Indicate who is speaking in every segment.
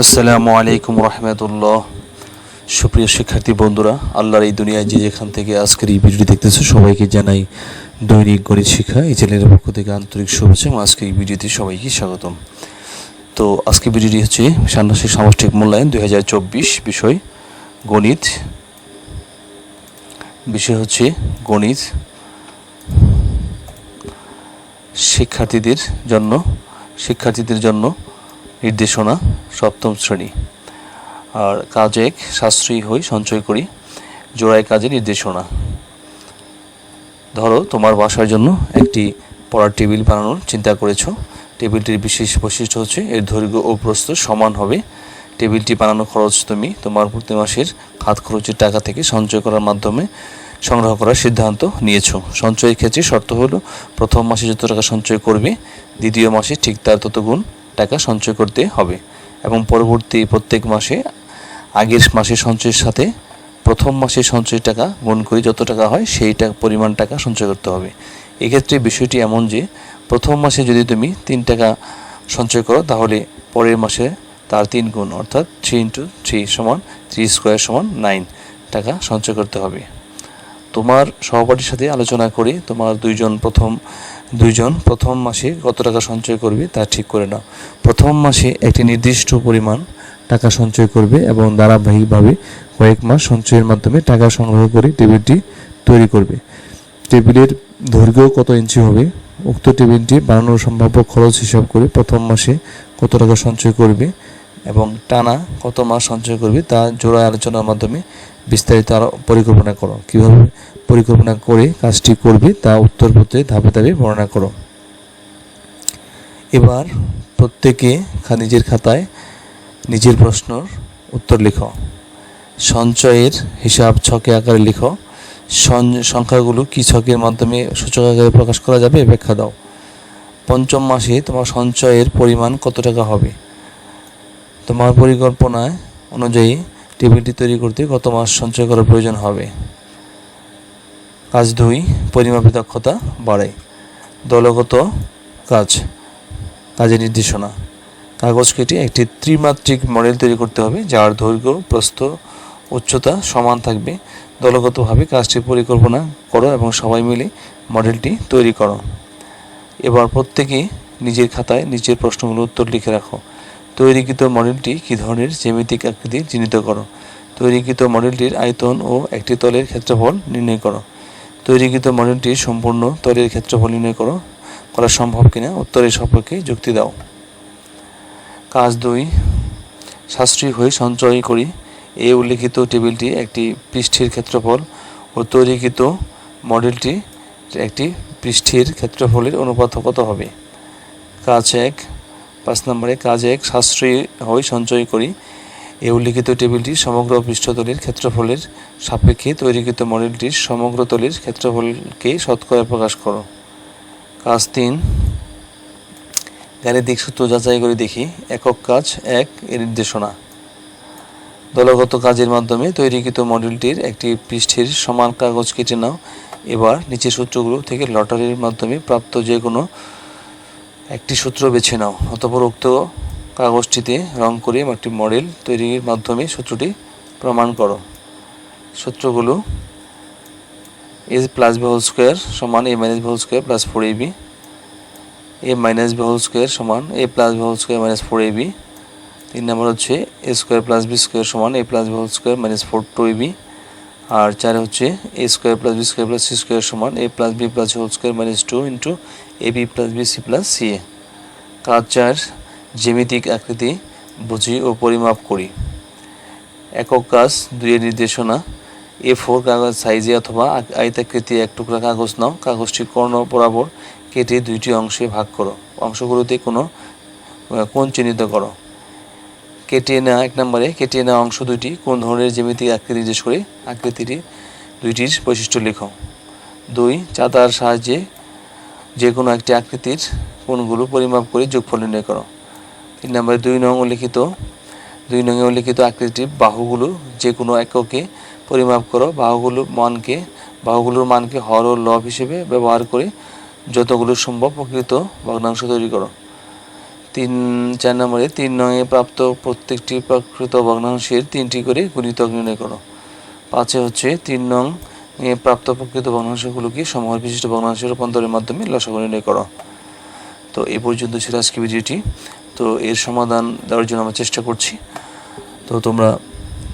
Speaker 1: আসসালামু আলাইকুম রহমতুল্লাহ। সুপ্রিয় শিক্ষার্থী বন্ধুরা, আল্লাহর এই দুনিয়ায় যে যেখান থেকে আজকের এই ভিডিওটি দেখতেছো, সবাইকে জানাই দৈনিক গণিত শিক্ষা। এই চ্যানেলের পক্ষ থেকে আন্তরিক শুভেচ্ছা এবং আজকের এই ভিডিওতে সবাইকে স্বাগতম। তো আজকে ভিডিওটি হচ্ছে ষান্মাসিক সামষ্টিক মূল্যায়ন দুই হাজার চব্বিশ বিষয়, গণিত। বিষয় হচ্ছে গণিত শিক্ষার্থীদের জন্য শিক্ষার্থীদের জন্য নির্দেশনা সপ্তম শ্রেণি। আর কাজ এক সাশ্রয়ী হই, সঞ্চয় করি, জোড়ায় কাজে নির্দেশনা। ধরো, তোমার বাসার জন্য একটি পড়ার টেবিল বানানোর চিন্তা করেছ। টেবিলটির বিশেষ বৈশিষ্ট্য হচ্ছে এর দৈর্ঘ্য ও প্রস্থ সমান হবে। টেবিলটি বানানোর খরচ তুমি তোমার প্রতি মাসের হাত খরচের টাকা থেকে সঞ্চয় করার মাধ্যমে সংগ্রহ করার সিদ্ধান্ত নিয়েছো। সঞ্চয়ের ক্ষেত্রে শর্ত হলো, প্রথম মাসে যত টাকা সঞ্চয় করবে, দ্বিতীয় মাসে ঠিক তার তত গুণ টাকা সঞ্চয় করতে হবে এবং পরবর্তী প্রত্যেক মাসে, আগের মাসের সঞ্চয়ের সাথে প্রথম মাসের সঞ্চয়ের টাকা গুণ করে যত টাকা হয়, সেই পরিমাণ টাকা সঞ্চয় করতে হবে। এক্ষেত্রে বিষয়টি এমন যে, প্রথম মাসে যদি তুমি তিন টাকা সঞ্চয় করো, তাহলে পরের মাসে তার তিন গুণ, অর্থাৎ থ্রি ইন্টু থ্রি সমান থ্রি স্কোয়ার সমান নাইন টাকা সঞ্চয় করতে হবে। তোমার সহপাঠীর সাথে আলোচনা করে, তোমার দুইজন প্রথম দুইজন প্রথম মাসে কত টাকা সঞ্চয় করবে তা ঠিক করে নাও। প্রথম মাসে একটি নির্দিষ্ট পরিমাণ টাকা সঞ্চয় করবে এবং ধারাবাহিকভাবে কয়েক মাস সঞ্চয়ের মাধ্যমে টাকা সংগ্রহ করে টেবিলটি তৈরি করবে। টেবিলের দৈর্ঘ্য কত ইঞ্চি হবে? উক্ত টেবিলটি বানানোর সম্ভাব্য খরচ হিসাব করে প্রথম মাসে কত টাকা সঞ্চয় করবে এবং টানা কত মাস সঞ্চয় করবে তা জোড়া আলোচনার মাধ্যমে বিস্তারিত আরও পরিকল্পনা করো। কীভাবে পরিকল্পনা করে কাজটি করবে তা উত্তরপত্রে ধাপে ধাপে বর্ণনা করো। এবার প্রত্যেকে নিজের খাতায় নিজের প্রশ্নর উত্তর লিখো। সঞ্চয়ের হিসাব ছকে আকারে লিখো। সংখ্যাগুলো কি ছকের মাধ্যমে সূচক আকারে প্রকাশ করা যাবে? ব্যাখ্যা দাও। পঞ্চম মাসে তোমার সঞ্চয়ের পরিমাণ কত টাকা হবে? তোমার পরিকল্পনায় অনুযায়ী টেবিলটি তৈরি করতে কত মাস সঞ্চয় করার প্রয়োজন হবে? কাজ দুই পরিমাপী দক্ষতা বাড়ায় দলগত কাজ, কাজের নির্দেশনা। কাগজ কেটে একটি ত্রিমাত্রিক মডেল তৈরি করতে হবে, যার দৈর্ঘ্য, প্রস্থ, উচ্চতা সমান থাকবে। দলগতভাবে কাজটি পরিকল্পনা করো এবং সবাই মিলে মডেলটি তৈরি করো। এবার প্রত্যেকে নিজের খাতায় নিজের প্রশ্নগুলোর উত্তর লিখে রাখো। তৈরিকৃত মডেলটি কী ধরনের? জ্যামিতিক আকৃতি চিহ্নিত করো। তৈরিকৃত মডেলটির আয়তন ও একটি তলের ক্ষেত্রফল নির্ণয় করো। তৈরিকৃত মডেলটির সম্পূর্ণ তলের ক্ষেত্রফল নির্ণয় করো। করা সম্ভব কিনা? উত্তরের সম্পর্কে যুক্তি দাও। কাজ দুই। সাশ্রয়ী হয়ে সঞ্চয় করি। এই উল্লিখিত টেবিলটি একটি পৃষ্ঠের ক্ষেত্রফল ও তৈরিকৃত মডেলটি একটি পৃষ্ঠের ক্ষেত্রফলের অনুপাত কত হবে? কাজ এক। পাঁচ নম্বরে কাজ এক সাশ্রয়ী হয়ে সঞ্চয় করি। এ উল্লিখিত টেবিলটি সমগ্র পৃষ্ঠতলের ক্ষেত্রফলের সাপেক্ষে তৈরিকৃত মডেলটির সমগ্র তলের ক্ষেত্রফলকে শতকরা প্রকাশ করো। কাজ তিন। গাণিতিক সূত্র যাচাই করে দেখি। একক কাজ এক এর নির্দেশনা। দলগত কাজের মাধ্যমে তৈরিকৃত মডেলটির একটি পৃষ্ঠের সমান কাগজ কেটে নাও। এবার নিচের সূত্রগুলো থেকে লটারির মাধ্যমে প্রাপ্ত যে কোনো একটি সূত্র বেছে নাও। অতপর উক্ত কাগজটিতে রং করে একটি মডেল তৈরির মাধ্যমে সূত্রটি প্রমাণ করো। সূত্রগুলো A plus B whole square সমান A minus B whole square plus four A B. A minus B whole square সমান A plus B whole square minus four A B. তিন নম্বর হচ্ছে A square plus B square সমান A plus B whole square minus four two A B. আর চারে হচ্ছে A square plus B square plus C square সমান A plus B plus whole square minus two into A B plus B C plus C A কাজ চার, জ্যামিতিক আকৃতি বুঝি ও পরিমাপ করি। একক কাজ, দুইয়ের নির্দেশনা এ ফোর কাগজ সাইজে অথবা আয়তাকৃতি এক টুকরা কাগজ নাও কাগজটি কর্ণ বরাবর কেটে দুইটি অংশে ভাগ করো। অংশগুলোতে কোনো কোণ চিহ্নিত করো। কেটে নেওয়া, এক নম্বরে কেটে নেওয়া অংশ দুইটি, কোন ধরনের জ্যামিতিক আকৃতি নির্দেশ করে? আকৃতিটি দুইটির বৈশিষ্ট্য লেখো। দুই, চাঁদার সাহায্যে যে কোনো একটি আকৃতির কোনগুলো পরিমাপ করে যোগফল নির্ণয় করো। তিন নম্বরে দুই নং উল্লিখিত, দুই নঙে উল্লিখিত আকৃতির বাহুগুলো যে কোনো এককে পরিমাপ করো। বাহুগুলোর মানকে বাহুগুলোর মানকে হর ও লব হিসেবে ব্যবহার করে যতগুলো সম্ভব প্রকৃত ভগ্নাংশ তৈরি করো। তিন চার নম্বরে তিন নয়ে প্রাপ্ত প্রত্যেকটি প্রকৃত ভগ্নাংশের তিনটি করে গুণিতক নির্ণয় করো। পাঁচে হচ্ছে তিন নং প্রাপ্ত প্রকৃত ভগ্নাংশগুলোকে সময় বিশিষ্ট ভগ্নাংশের রূপান্তরের মাধ্যমে লসাগু নির্ণয় করো। তো এ পর্যন্ত ছিল আজকে ভিডিওটি। তো এর সমাধান দেওয়ার জন্য আমরা চেষ্টা করছি। তো তোমরা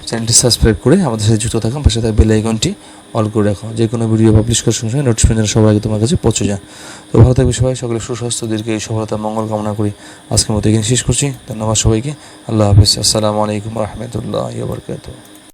Speaker 1: চ্যানেলটি সাবস্ক্রাইব করে আমাদের সাথে যুক্ত থাকুন পাশে থাকা বেল আইকনটি অল করে রাখো যে কোনো ভিডিও পাবলিশ করার সঙ্গে সঙ্গে নোটিফিকেশন সবার আগে তোমার কাছে পৌঁছে যায়। তো ভালো থাকবে সবাই, সকলে সুস্বাস্থ্য দীর্ঘ এই সফলতা, মঙ্গল কামনা করি। আজকের মতো এখানে শেষ করছি। ধন্যবাদ সবাইকে। আল্লাহ হাফিজ। আসসালামু আলাইকুম রহমতুল্লাহ বরকাত